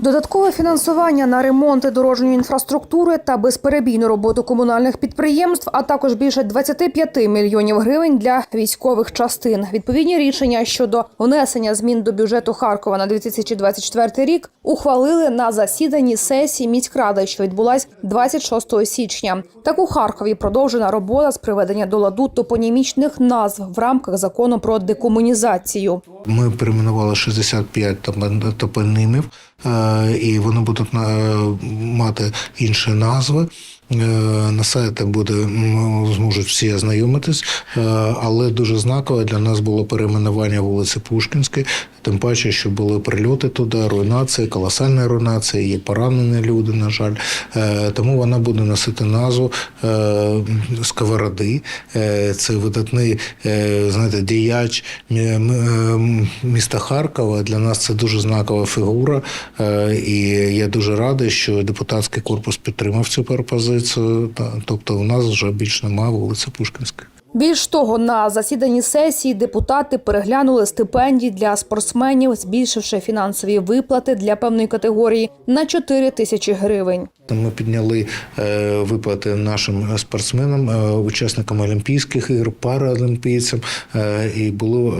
Додаткове фінансування на ремонти дорожньої інфраструктури та безперебійну роботу комунальних підприємств, а також більше 25 мільйонів гривень для військових частин. Відповідні рішення щодо внесення змін до бюджету Харкова на 2024 рік ухвалили на засіданні сесії міськради, що відбулась 26 січня. Так у Харкові продовжена робота з приведення до ладу топонімічних назв в рамках закону про декомунізацію. Ми перейменували 65 топ- топонімів, е, і вони будуть е, мати інші назви. Е, На сайті буде зможуть всі ознайомитись, е, але дуже знакове для нас було перейменування вулиці Пушкінської, тим паче, що були прильоти туди, руйнації, колосальні руйнації, є поранені люди, на жаль. Е, Тому вона буде носити назву Сковороди. Це видатний знаєте, діяч міста Харкова. Для нас це дуже знакова фігура. І я дуже радий, що депутатський корпус підтримав цю пропозицію. Та- Тобто, у нас вже більш немає вулиці Пушкінської. Більш того, на засіданні сесії депутати переглянули стипендії для спортсменів, збільшивши фінансові виплати для певної категорії на 4 тисячі гривень. Ми підняли е, виплати нашим спортсменам, е, учасникам Олімпійських ігор, паралімпійцям. Е, і було,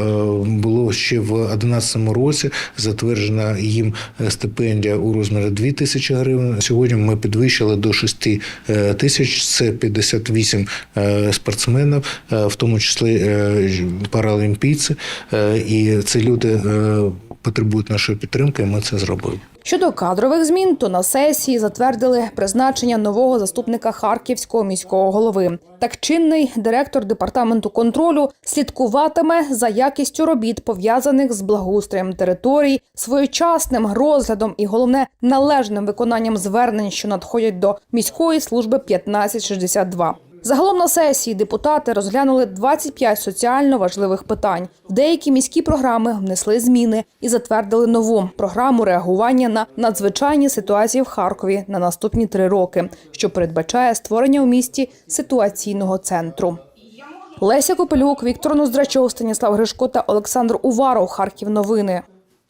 було ще в 2011 році затверджена їм стипендія у розмірі 2 тисячі гривень. Сьогодні ми підвищили до 6 е, тисяч. Це 58 е, спортсменів, в тому числі е, паралімпійці. Е, і ці люди е, потребують нашої підтримки, і ми це зробили. Щодо кадрових змін, то на сесії затвердили призначення нового заступника харківського міського голови. Так чинний директор департаменту контролю слідкуватиме за якістю робіт, пов'язаних з благоустроєм територій, своєчасним розглядом і головне належним виконанням звернень, що надходять до міської служби 1562. Загалом на сесії депутати розглянули 25 соціально важливих питань. В деякі міські програми внесли зміни і затвердили нову програму реагування на надзвичайні ситуації в Харкові на наступні три роки, що передбачає створення у місті ситуаційного центру. Леся Копелюк, Віктор Ноздрачов, Станіслав Гришко та Олександр Уваров. Харків. Новини.